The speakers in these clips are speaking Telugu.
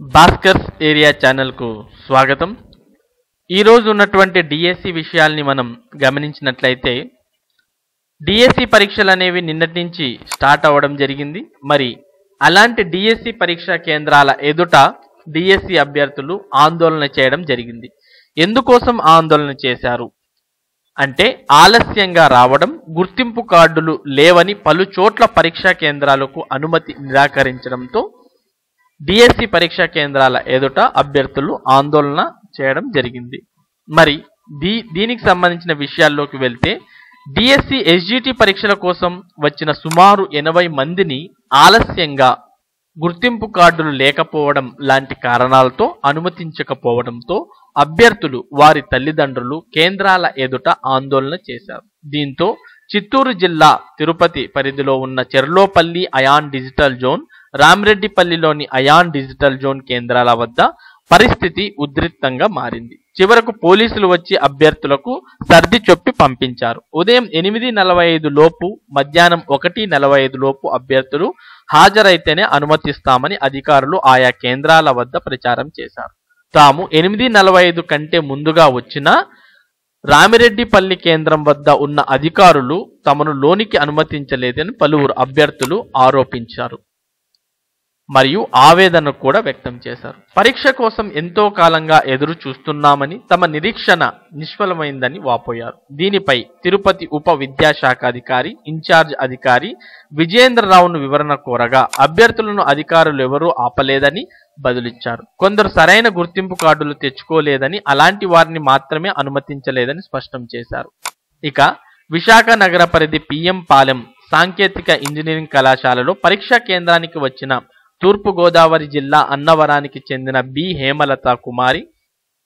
భాస్కర్స్ ఏరియా ఛానల్కు స్వాగతం. ఈరోజు ఉన్నటువంటి డిఎస్సి విషయాల్ని మనం గమనించినట్లయితే డిఎస్సి పరీక్షలు అనేవి నిన్నటి నుంచి స్టార్ట్ అవ్వడం జరిగింది. మరి అలాంటి డిఎస్సి పరీక్షా కేంద్రాల ఎదుట డిఎస్సి అభ్యర్థులు ఆందోళన చేయడం జరిగింది. ఎందుకోసం ఆందోళన చేశారు? అంటే ఆలస్యంగా రావడం గుర్తింపు కార్డులు లేవని పలు చోట్ల పరీక్షా కేంద్రాలకు అనుమతి నిరాకరించడంతో డిఎస్సి పరీక్షా కేంద్రాల ఎదుట అభ్యర్థులు ఆందోళన చేయడం జరిగింది. మరి దీ దీనికి సంబంధించిన విషయాల్లోకి వెళ్తే డిఎస్సి ఎస్జిటి పరీక్షల కోసం వచ్చిన సుమారు ఎనభై మందిని ఆలస్యంగా గుర్తింపు కార్డులు లేకపోవడం లాంటి కారణాలతో అనుమతించకపోవడంతో అభ్యర్థులు వారి తల్లిదండ్రులు కేంద్రాల ఎదుట ఆందోళన చేశారు. దీంతో చిత్తూరు జిల్లా తిరుపతి పరిధిలో ఉన్న చెర్లోపల్లి అయాన్ డిజిటల్ జోన్ రామిరెడ్డిపల్లిలోని అయాన్ డిజిటల్ జోన్ కేంద్రాల వద్ద పరిస్థితి ఉద్రిక్తంగా మారింది. చివరకు పోలీసులు వచ్చి అభ్యర్థులకు సర్ది చొప్పి పంపించారు. ఉదయం ఎనిమిది నలభై ఐదు లోపు మధ్యాహ్నం ఒకటి నలభై ఐదు లోపు అభ్యర్థులు హాజరైతేనే అనుమతిస్తామని అధికారులు ఆయా కేంద్రాల వద్ద ప్రచారం చేశారు. తాము ఎనిమిది నలభై ఐదు కంటే ముందుగా వచ్చిన రామిరెడ్డిపల్లి కేంద్రం వద్ద ఉన్న అధికారులు తమను లోనికి అనుమతించలేదని పలువురు అభ్యర్థులు ఆరోపించారు. మరియు ఆవేదన కూడా వ్యక్తం చేశారు. పరీక్ష కోసం ఎంతో కాలంగా ఎదురు చూస్తున్నామని తమ నిరీక్షణ నిష్ఫలమైందని వాపోయారు. దీనిపై తిరుపతి ఉప విద్యాశాఖ అధికారి ఇన్ఛార్జ్ అధికారి విజేంద్రరావును వివరణ కోరగా అభ్యర్థులను అధికారులు ఎవరూ ఆపలేదని బదులిచ్చారు. కొందరు సరైన గుర్తింపు కార్డులు తెచ్చుకోలేదని అలాంటి వారిని మాత్రమే అనుమతించలేదని స్పష్టం చేశారు. ఇక విశాఖ నగర పరిధి పిఎం పాలెం సాంకేతిక ఇంజనీరింగ్ కళాశాలలో పరీక్షా కేంద్రానికి వచ్చిన తూర్పుగోదావరి జిల్లా అన్నవరానికి చెందిన బి. హేమలత కుమారి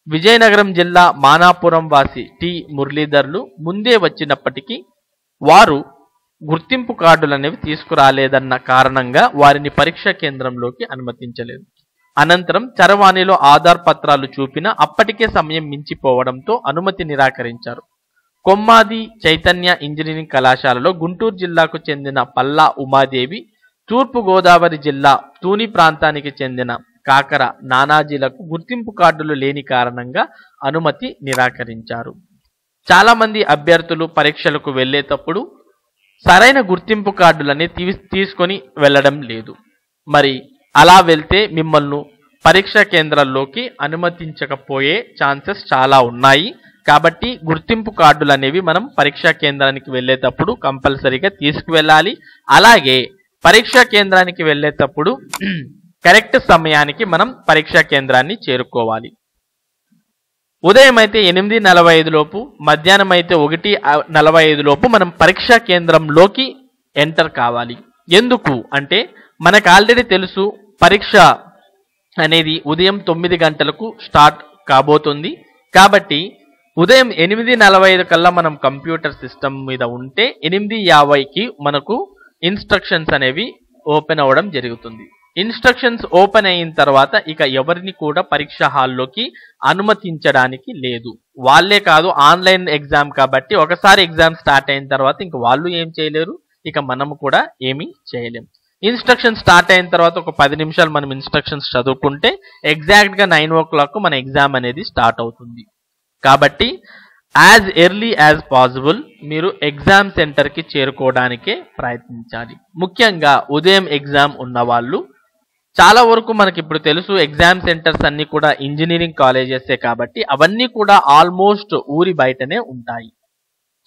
విజయనగరం జిల్లా మానాపురం వాసి టి. మురళీధర్లు ముందే వచ్చినప్పటికీ వారు గుర్తింపు కార్డులు అనేవి తీసుకురాలేదన్న కారణంగా వారిని పరీక్షా కేంద్రంలోకి అనుమతించలేదు. అనంతరం చరవాణిలో ఆధార్ పత్రాలు చూపినా అప్పటికే సమయం మించిపోవడంతో అనుమతి నిరాకరించారు. కొమ్మాది చైతన్య ఇంజనీరింగ్ కళాశాలలో గుంటూరు జిల్లాకు చెందిన పల్లా ఉమాదేవి తూర్పు గోదావరి జిల్లా తూని ప్రాంతానికి చెందిన కాకర నానాజీలకు గుర్తింపు కార్డులు లేని కారణంగా అనుమతి నిరాకరించారు. చాలా మంది అభ్యర్థులు పరీక్షలకు వెళ్ళేటప్పుడు సరైన గుర్తింపు కార్డులని తీసుకొని వెళ్ళడం లేదు. మరి అలా వెళ్తే మిమ్మల్ని పరీక్షా కేంద్రాల్లోకి అనుమతించకపోయే ఛాన్సెస్ చాలా ఉన్నాయి. కాబట్టి గుర్తింపు కార్డులు అనేవి మనం పరీక్షా కేంద్రానికి వెళ్ళేటప్పుడు కంపల్సరీగా తీసుకువెళ్ళాలి. అలాగే పరీక్షా కేంద్రానికి వెళ్ళేటప్పుడు కరెక్ట్ సమయానికి మనం పరీక్షా కేంద్రాన్ని చేరుకోవాలి. ఉదయం అయితే ఎనిమిది నలభై ఐదు లోపు మధ్యాహ్నం అయితే ఒకటి నలభై ఐదు లోపు మనం పరీక్షా కేంద్రంలోకి ఎంటర్ కావాలి. ఎందుకు? అంటే మనకు ఆల్రెడీ తెలుసు పరీక్ష అనేది ఉదయం తొమ్మిది గంటలకు స్టార్ట్ కాబోతుంది. కాబట్టి ఉదయం ఎనిమిది నలభై ఐదు కల్లా మనం కంప్యూటర్ సిస్టమ్ మీద ఉంటే ఎనిమిది యాభైకి మనకు ఇన్స్ట్రక్షన్స్ అనేవి ఓపెన్ అవ్వడం జరుగుతుంది. ఇన్స్ట్రక్షన్స్ ఓపెన్ అయిన తర్వాత ఇక ఎవరిని కూడా పరీక్ష హాల్లోకి అనుమతించడానికి లేదు. వాళ్ళే కాదు ఆన్లైన్ ఎగ్జామ్ కాబట్టి ఒకసారి ఎగ్జామ్ స్టార్ట్ అయిన తర్వాత ఇంక వాళ్ళు ఏం చేయలేరు ఇక మనము కూడా ఏమీ చేయలేం. ఇన్స్ట్రక్షన్ స్టార్ట్ అయిన తర్వాత ఒక పది నిమిషాలు మనం ఇన్స్ట్రక్షన్స్ చదువుకుంటే ఎగ్జాక్ట్గా నైన్ ఓ క్లాక్ మన ఎగ్జామ్ అనేది స్టార్ట్ అవుతుంది. కాబట్టి యాజ్ ఎర్లీ యాజ్ పాసిబుల్ మీరు ఎగ్జామ్ సెంటర్కి చేరుకోవడానికే ప్రయత్నించాలి. ముఖ్యంగా ఉదయం ఎగ్జామ్ ఉన్నవాళ్ళు. చాలా వరకు మనకి ఇప్పుడు తెలుసు ఎగ్జామ్ సెంటర్స్ అన్ని కూడా ఇంజనీరింగ్ కాలేజెసే కాబట్టి అవన్నీ కూడా ఆల్మోస్ట్ ఊరి బయటనే ఉంటాయి.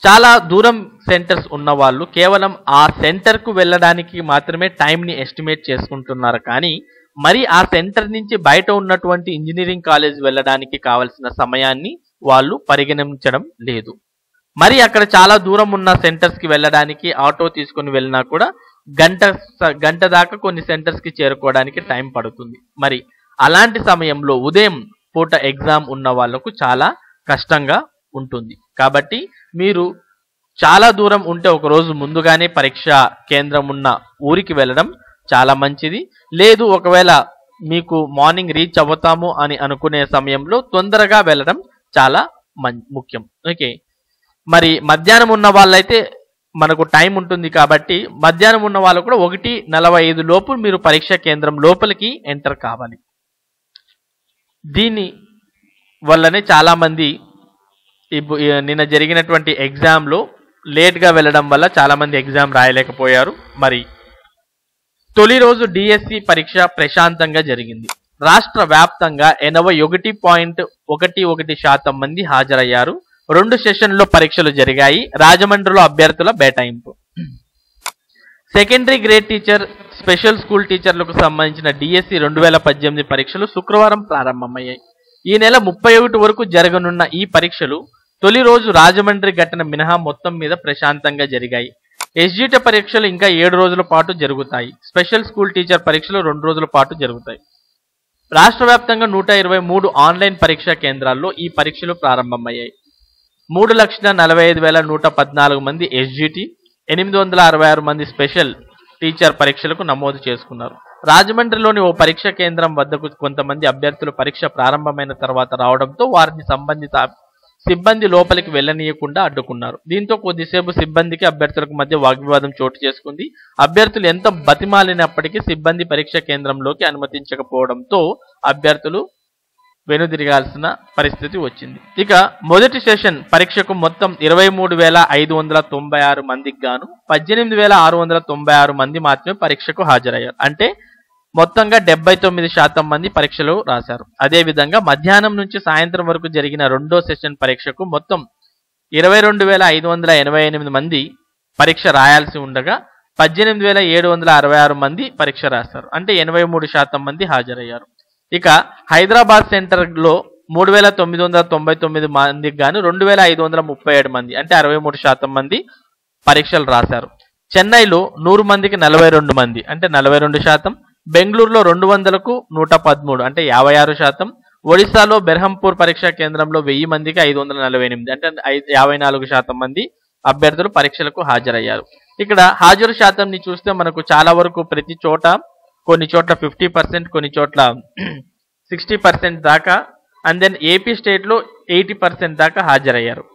చాలా దూరం సెంటర్స్ ఉన్న వాళ్ళు కేవలం ఆ సెంటర్కు వెళ్ళడానికి మాత్రమే టైంని ఎస్టిమేట్ చేసుకుంటున్నారు కానీ మరి ఆ సెంటర్ నుంచి బయట ఉన్నటువంటి ఇంజనీరింగ్ కాలేజ్ వెళ్ళడానికి కావలసిన సమయాన్ని వాళ్ళు పరిగణించడం లేదు. మరి అక్కడ చాలా దూరం ఉన్న సెంటర్స్కి వెళ్ళడానికి ఆటో తీసుకుని వెళ్ళినా కూడా గంట గంట దాకా కొన్ని సెంటర్స్కి చేరుకోవడానికి టైం పడుతుంది. మరి అలాంటి సమయంలో ఉదయం పూట ఎగ్జామ్ ఉన్న వాళ్ళకు చాలా కష్టంగా ఉంటుంది. కాబట్టి మీరు చాలా దూరం ఉంటే ఒక రోజు ముందుగానే పరీక్ష కేంద్రం ఉన్న ఊరికి వెళ్ళడం చాలా మంచిది. లేదు ఒకవేళ మీకు మార్నింగ్ రీచ్ అవుతాము అని అనుకునే సమయంలో తొందరగా వెళ్ళడం చాలా ముఖ్యం. ఓకే. మరి మధ్యాహ్నం ఉన్న వాళ్ళైతే మనకు టైం ఉంటుంది కాబట్టి మధ్యాహ్నం ఉన్న వాళ్ళు కూడా ఒకటి నలభై ఐదు లోపు మీరు పరీక్షా కేంద్రం లోపలికి ఎంటర్ కావాలి. దీని వల్లనే చాలామంది నిన్న జరిగినటువంటి ఎగ్జామ్లో లేట్గా వెళ్ళడం వల్ల చాలామంది ఎగ్జామ్ రాయలేకపోయారు. మరి తొలి రోజు డిఎస్సి పరీక్ష ప్రశాంతంగా జరిగింది. రాష్ట్ర వ్యాప్తంగా ఎనభై ఒకటి పాయింట్ ఒకటి ఒకటి శాతం మంది హాజరయ్యారు. రెండు సెషన్లో పరీక్షలు జరిగాయి. రాజమండ్రిలో అభ్యర్థుల బేటాయింపు. Secondary grade teacher special school టీచర్లకు సంబంధించిన డిఎస్సి రెండు వేల పద్దెనిమిది పరీక్షలు శుక్రవారం ప్రారంభమయ్యాయి. ఈ నెల ముప్పై ఒకటి వరకు జరగనున్న ఈ పరీక్షలు తొలి రోజు రాజమండ్రి ఘటన మినహా మొత్తం మీద ప్రశాంతంగా జరిగాయి. ఎస్జిటి పరీక్షలు ఇంకా ఏడు రోజుల పాటు జరుగుతాయి. స్పెషల్ స్కూల్ టీచర్ పరీక్షలు రెండు రోజుల పాటు జరుగుతాయి. రాష్ట్ర వ్యాప్తంగా నూట ఇరవై మూడు ఆన్లైన్ పరీక్షా కేంద్రాల్లో ఈ పరీక్షలు ప్రారంభమయ్యాయి. మూడు లక్షల నలభై ఐదు వేల నూట పద్నాలుగు మంది ఎస్జిటి ఎనిమిది వందల అరవై ఆరు మంది స్పెషల్ టీచర్ పరీక్షలకు నమోదు చేసుకున్నారు. రాజమండ్రిలోని ఓ పరీక్ష కేంద్రం వద్దకు కొంతమంది అభ్యర్థులు పరీక్ష ప్రారంభమైన తర్వాత రావడంతో వారిని సంబంధిత సిబ్బంది లోపలికి వెళ్ళనీయకుండా అడ్డుకున్నారు. దీంతో కొద్దిసేపు సిబ్బందికి అభ్యర్థులకు మధ్య వాగ్వివాదం చోటు చేసుకుంది. అభ్యర్థులు ఎంత బతిమాలినప్పటికీ సిబ్బంది పరీక్ష కేంద్రంలోకి అనుమతించకపోవడంతో అభ్యర్థులు వెనుదిరగాల్సిన పరిస్థితి వచ్చింది. ఇక మొదటి సెషన్ పరీక్షకు మొత్తం ఇరవై మూడు వేల ఐదు వందల తొంభై ఆరు మందికి గాను పద్దెనిమిది వేల ఆరు వందల తొంభై ఆరు మంది మాత్రమే పరీక్షకు హాజరయ్యారు. అంటే మొత్తంగా డెబ్బై తొమ్మిది శాతం మంది పరీక్షలు రాశారు. అదేవిధంగా మధ్యాహ్నం నుంచి సాయంత్రం వరకు జరిగిన రెండో సెషన్ పరీక్షకు మొత్తం ఇరవై రెండు వేల ఐదు వందల ఎనభై ఎనిమిది మంది పరీక్ష రాయాల్సి ఉండగా పద్దెనిమిది వేల ఏడు వందల అరవై ఆరు మంది పరీక్ష రాశారు. అంటే ఎనభై మూడు శాతం మంది హాజరయ్యారు. ఇక హైదరాబాద్ సెంటర్లో మూడు వేల తొమ్మిది వందల తొంభై తొమ్మిది మందికి గాను రెండు వేల ఐదు వందల ముప్పై ఏడు మంది అంటే అరవై మూడు శాతం మంది పరీక్షలు రాశారు. చెన్నైలో నూరు మందికి నలభై రెండు మంది అంటే నలభై రెండు శాతం బెంగళూరులో రెండు వందలకు నూట పదమూడు అంటే యాభై ఆరు శాతం. ఒడిశాలో బెర్హంపూర్ పరీక్షా కేంద్రంలో వెయ్యి మందికి ఐదు వందల నలభై ఎనిమిది అంటే యాభై నాలుగు శాతం మంది అభ్యర్థులు పరీక్షలకు హాజరయ్యారు. ఇక్కడ హాజరు శాతంని చూస్తే మనకు చాలా వరకు ప్రతి చోట కొన్ని చోట్ల ఫిఫ్టీ పర్సెంట్ కొన్ని చోట్ల సిక్స్టీ పర్సెంట్ దాకా అండ్ దెన్ ఏపీ స్టేట్లో ఎయిటీ పర్సెంట్ దాకా హాజరయ్యారు.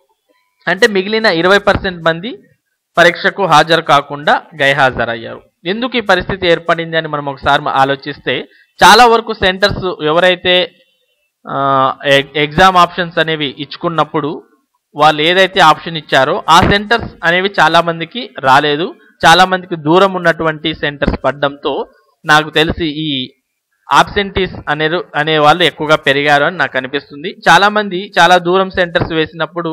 అంటే మిగిలిన ఇరవై పర్సెంట్ మంది పరీక్షకు హాజరు కాకుండా గైహాజరయ్యారు. ఎందుకు ఈ పరిస్థితి ఏర్పడింది అని మనం ఒకసారి ఆలోచిస్తే చాలా వరకు సెంటర్స్ ఎవరైతే ఎగ్జామ్ ఆప్షన్స్ అనేవి ఇచ్చుకున్నప్పుడు వాళ్ళు ఏదైతే ఆప్షన్ ఇచ్చారో ఆ సెంటర్స్ అనేవి చాలామందికి రాలేదు. చాలామందికి దూరం ఉన్నటువంటి సెంటర్స్ పడడంతో నాకు తెలిసి ఈ ఆబ్సెంటీస్ అనే అనే వాళ్ళు ఎక్కువగా పెరిగారు అని నాకు అనిపిస్తుంది. చాలామంది చాలా దూరం సెంటర్స్ వేసినప్పుడు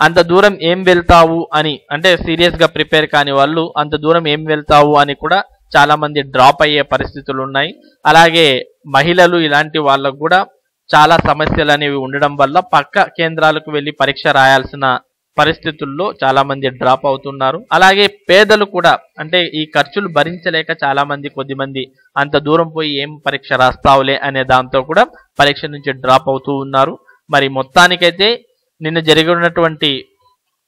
అంత దూరం ఏం వెళ్తావు అని అంటే సీరియస్గా ప్రిపేర్ కాని వాళ్ళు అంత దూరం ఏం వెళ్తావు అని కూడా చాలామంది డ్రాప్ అయ్యే పరిస్థితులు ఉన్నాయి. అలాగే మహిళలు ఇలాంటి వాళ్ళకు కూడా చాలా సమస్యలు అనేవి ఉండడం వల్ల పక్క కేంద్రాలకు వెళ్ళి పరీక్ష రాయాల్సిన పరిస్థితుల్లో చాలామంది డ్రాప్ అవుతున్నారు. అలాగే పేదలు కూడా అంటే ఈ ఖర్చులు భరించలేక చాలామంది కొద్దిమంది కొద్ది మంది అంత దూరం పోయి ఏం పరీక్ష రాస్తావులే అనే దాంతో కూడా పరీక్ష నుంచి డ్రాప్ అవుతూ ఉన్నారు. మరి మొత్తానికైతే నిన్న జరిగినటువంటి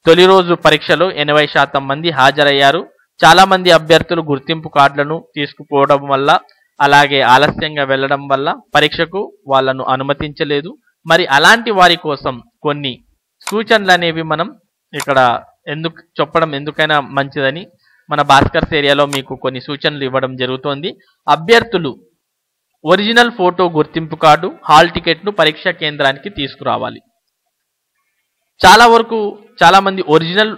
తొలి రోజు పరీక్షలో ఎనభై శాతం మంది హాజరయ్యారు. చాలామంది అభ్యర్థులు గుర్తింపు కార్డులను తీసుకుపోవడం వల్ల అలాగే ఆలస్యంగా వెళ్ళడం వల్ల పరీక్షకు వాళ్ళను అనుమతించలేదు. మరి అలాంటి వారి కోసం కొన్ని సూచనలు అనేవి మనం ఇక్కడ ఎందుకు చెప్పడం ఎందుకైనా మంచిదని మన భాస్కర్స్ ఏరియాలో మీకు కొన్ని సూచనలు ఇవ్వడం జరుగుతోంది. అభ్యర్థులు ఒరిజినల్ ఫోటో గుర్తింపు కార్డు హాల్ టికెట్ను పరీక్షా కేంద్రానికి తీసుకురావాలి. చాలా వరకు చాలామంది ఒరిజినల్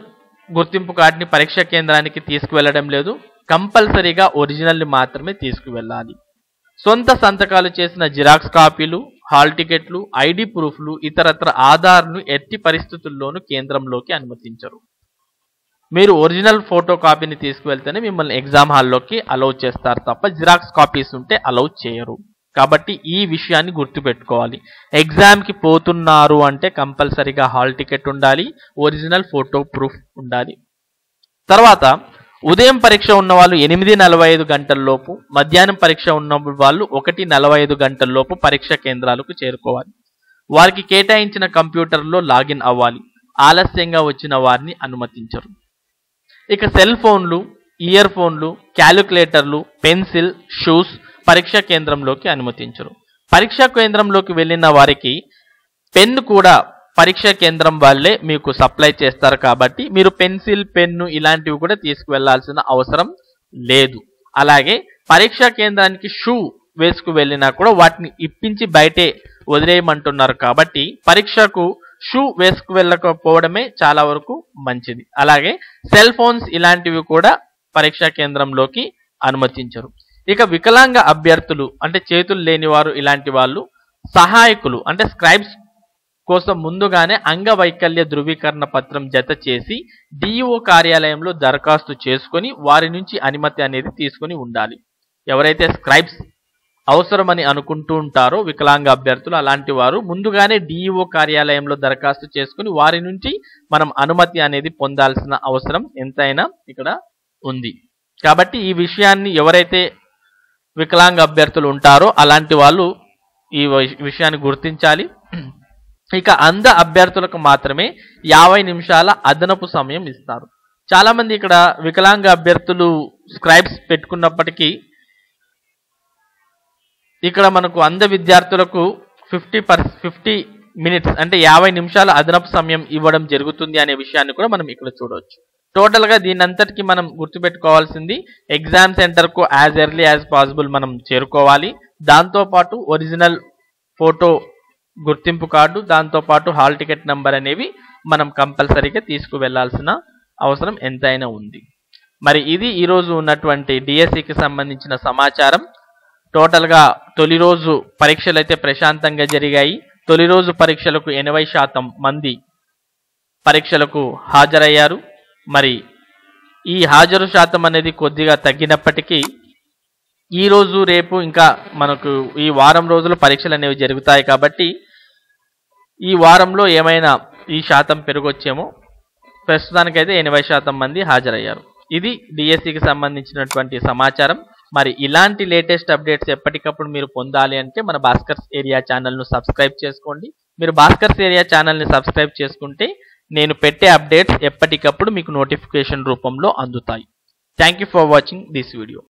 గుర్తింపు కార్డుని పరీక్షా కేంద్రానికి తీసుకువెళ్ళడం లేదు. కంపల్సరీగా ఒరిజినల్ని మాత్రమే తీసుకువెళ్ళాలి. సొంత సంతకాలు చేసిన జిరాక్స్ కాపీలు హాల్ టికెట్లు ఐడి ప్రూఫ్లు ఇతరత్ర ఆధార్ను ఎట్టి పరిస్థితుల్లోనూ కేంద్రంలోకి అనుమతించరు. మీరు ఒరిజినల్ ఫోటో కాపీని తీసుకువెళ్తేనే మిమ్మల్ని ఎగ్జామ్ హాల్లోకి అలౌ చేస్తారు తప్ప జిరాక్స్ కాపీస్ ఉంటే అలౌ చేయరు. కాబట్టి ఈ విషయాన్ని గుర్తుపెట్టుకోవాలి. ఎగ్జామ్కి పోతున్నారు అంటే కంపల్సరీగా హాల్ టికెట్ ఉండాలి ఒరిజినల్ ఫోటో ప్రూఫ్ ఉండాలి. తర్వాత ఉదయం పరీక్ష ఉన్న వాళ్ళు ఎనిమిది నలభై ఐదు గంటల లోపు మధ్యాహ్నం పరీక్ష ఉన్న వాళ్ళు ఒకటి నలభై ఐదు గంటల లోపు పరీక్ష కేంద్రాలకు చేరుకోవాలి. వారికి కేటాయించిన కంప్యూటర్లో లాగిన్ అవ్వాలి. ఆలస్యంగా వచ్చిన వారిని అనుమతించరు. ఇక సెల్ ఫోన్లు ఇయర్ ఫోన్లు క్యాలిక్యులేటర్లు పెన్సిల్ షూస్ పరీక్షా కేంద్రంలోకి అనుమతించరు పరీక్షా కేంద్రంలోకి వెళ్ళిన వారికి పెన్ కూడా పరీక్షా కేంద్రం వాళ్ళే మీకు సప్లై చేస్తారు కాబట్టి మీరు పెన్సిల్ పెన్ను ఇలాంటివి కూడా తీసుకువెళ్ళాల్సిన అవసరం లేదు. అలాగే పరీక్షా కేంద్రానికి షూ వేసుకు వెళ్ళినా కూడా వాటిని ఇప్పించి బయటే వదిలేయమంటున్నారు కాబట్టి పరీక్షకు షూ వేసుకు వెళ్ళకపోవడమే చాలా వరకు మంచిది. అలాగే సెల్ ఫోన్స్ ఇలాంటివి కూడా పరీక్షా కేంద్రంలోకి అనుమతించరు. ఇక వికలాంగ అభ్యర్థులు అంటే చేతులు లేనివారు ఇలాంటి వాళ్ళు సహాయకులు అంటే స్క్రైబ్స్ కోసం ముందుగానే అంగవైకల్య ధృవీకరణ పత్రం జత చేసి డిఈఓ కార్యాలయంలో దరఖాస్తు చేసుకొని వారి నుంచి అనుమతి అనేది తీసుకొని ఉండాలి. ఎవరైతే స్క్రైబ్స్ అవసరమని అనుకుంటూ ఉంటారో వికలాంగ అభ్యర్థులు అలాంటి వారు ముందుగానే డిఈఓ కార్యాలయంలో దరఖాస్తు చేసుకుని వారి నుంచి మనం అనుమతి అనేది పొందాల్సిన అవసరం ఎంతైనా ఇక్కడ ఉంది. కాబట్టి ఈ విషయాన్ని ఎవరైతే వికలాంగ అభ్యర్థులు ఉంటారో. అలాంటి వాళ్ళు ఈ విషయాన్ని గుర్తించాలి. ఇక అంధ అభ్యర్థులకు మాత్రమే యాభై నిమిషాల అదనపు సమయం ఇస్తారు. చాలామంది ఇక్కడ వికలాంగ అభ్యర్థులు స్క్రైబ్స్ పెట్టుకున్నప్పటికీ ఇక్కడ మనకు అంధ విద్యార్థులకు ఫిఫ్టీ పర్ ఫిఫ్టీ మినిట్స్ అంటే యాభై నిమిషాల అదనపు సమయం ఇవ్వడం జరుగుతుంది అనే విషయాన్ని కూడా మనం ఇక్కడ చూడవచ్చు. టోటల్గా దీని అంతటికి మనం గుర్తుపెట్టుకోవాల్సింది ఎగ్జామ్ సెంటర్కు యాజ్ ఎర్లీ యాజ్ పాసిబుల్ మనం చేరుకోవాలి. దాంతోపాటు ఒరిజినల్ ఫోటో గుర్తింపు కార్డు దాంతోపాటు హాల్ టికెట్ నెంబర్ అనేవి మనం కంపల్సరీగా తీసుకువెళ్ళాల్సిన అవసరం ఎంతైనా ఉంది. మరి ఇది ఈరోజు ఉన్నటువంటి డిఎస్సికి సంబంధించిన సమాచారం. టోటల్గా తొలి రోజు పరీక్షలు అయితే ప్రశాంతంగా జరిగాయి. తొలి రోజు పరీక్షలకు ఎనభై శాతం మంది పరీక్షలకు హాజరయ్యారు. మరి ఈ హాజరు శాతం అనేది కొద్దిగా తగ్గినప్పటికీ ఈరోజు రేపు ఇంకా మనకు ఈ వారం రోజులు పరీక్షలు అనేవి జరుగుతాయి కాబట్టి ఈ వారంలో ఏమైనా ఈ శాతం పెరగొచ్చేమో ప్రస్తుతానికైతే ఎనభై శాతం మంది హాజరయ్యారు. ఇది డిఎస్సికి సంబంధించినటువంటి సమాచారం. మరి ఇలాంటి లేటెస్ట్ అప్డేట్స్ ఎప్పటికప్పుడు మీరు పొందాలి అంటే మన భాస్కర్స్ ఏరియా ఛానల్ను సబ్స్క్రైబ్ చేసుకోండి. మీరు భాస్కర్స్ ఏరియా ఛానల్ని సబ్స్క్రైబ్ చేసుకుంటే నేను పెట్టే అప్డేట్స్ ఎప్పటికప్పుడు మీకు నోటిఫికేషన్ రూపంలో అందుతాయి. Thank you for watching this video